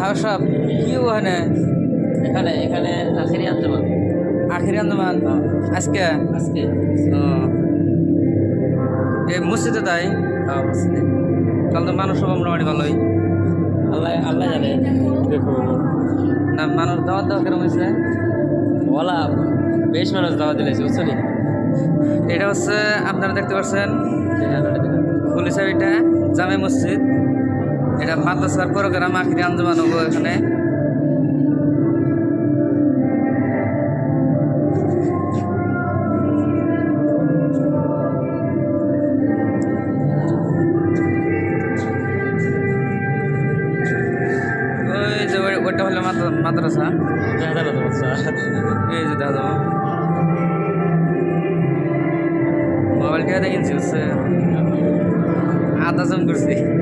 How সাহেব কি ওখানে? এখানে এখানে আখেরি আন্দোলন। আখিরি আন্দোলন? আজকে? আজকে। ও। এই মসজিদে তাই? হ্যাঁ, মসজিদে। তাহলে তো মানুষ সব মোটামুটি ভালোই। আল্লাহ আল্লাহ জানে। না মানুষ দাওয়াত দেওয়া কেরম হয়েছে বলা বেশ মানুষ দাওয়া দিলেছে বুঝছ এটা হচ্ছে আপনারা দেখতে পাচ্ছেন? ফুল হিসাবে এটা জামে মসজিদ। এটা মাদ্রাসার প্রোগ্রাম আখিরি আঞ্জমান হব এখানে। ওইটা হলো মাদ্রা- মাদ্রাসা। এই যে দাদা। মোবাইলটা দেখেছি হচ্ছে আধা জম করছি।